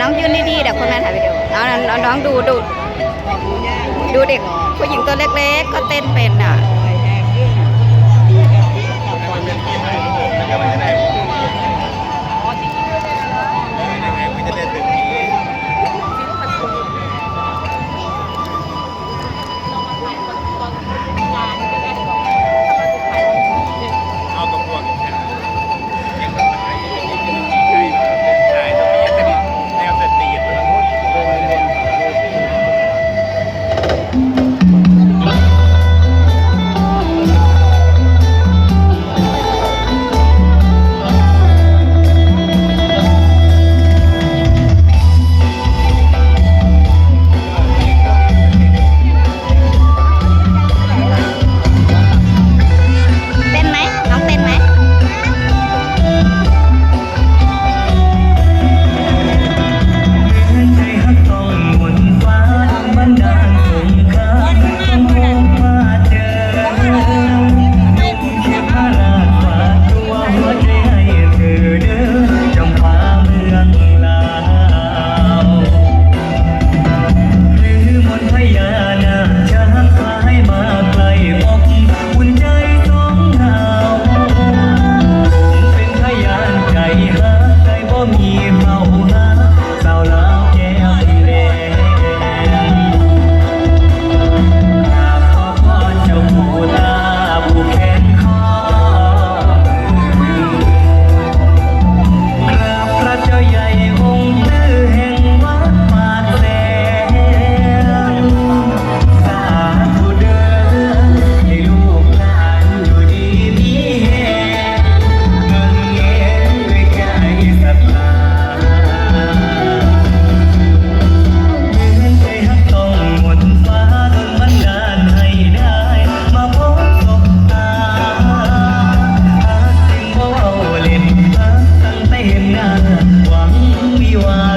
น้องยืนดีๆเดี๋ยวคนมาถ่ายวิดีโอน้องน้องน้องดูดูดูเด็กผู้หญิงตัวเล็กๆ ก็เต้นเป็นอะ มีเวิว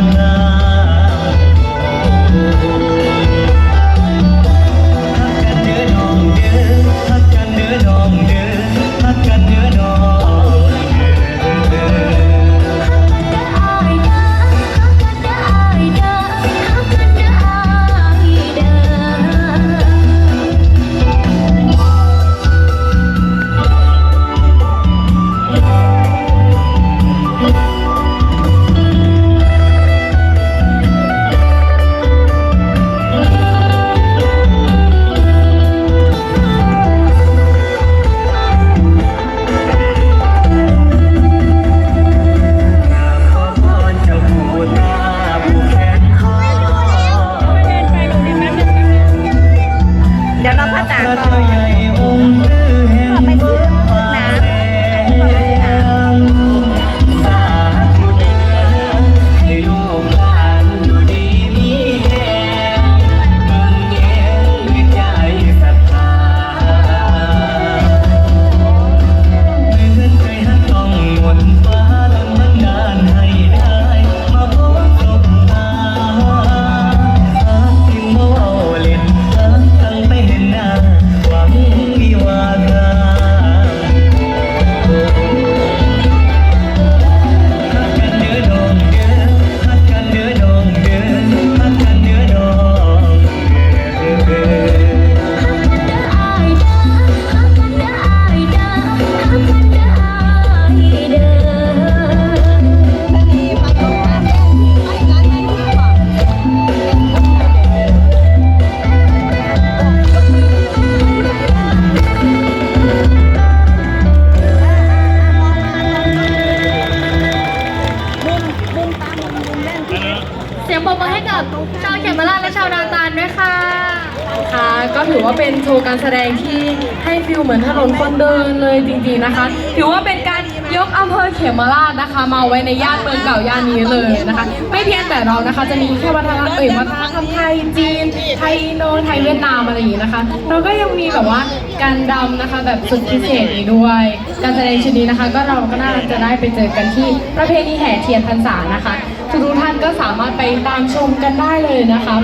สียงปรบมือให้กับชาวเขมราชและชาวดาวตานด้วยค่ะ ค่ะ ก็ถือว่าเป็นโชว์การแสดงที่ให้ฟิลเหมือนถนนคนเดินเลยจริงๆนะคะ ถือว่าเป็นการยกอำเภอเขมราชนะคะ มาไว้ในย่านเมืองเก่าย่านนี้เลยนะคะ ไม่เพียงแต่เรานะคะ จะมีแค่วัฒนธรรมเอ่ยวัฒนธรรมไทยจีน ไทยอินโดไทยเวียดนามอะไรอย่างนี้นะคะ เราก็ยังมีแบบว่าการดำนะคะแบบสุดพิเศษอีกด้วย การแสดงชุดนี้นะคะ ก็เราก็น่าจะได้ไปเจอกันที่ประเพณีแห่เทียนพรรษานะคะ ทุกท่านก็สามารถไปตามชมกันได้เลยนะคะ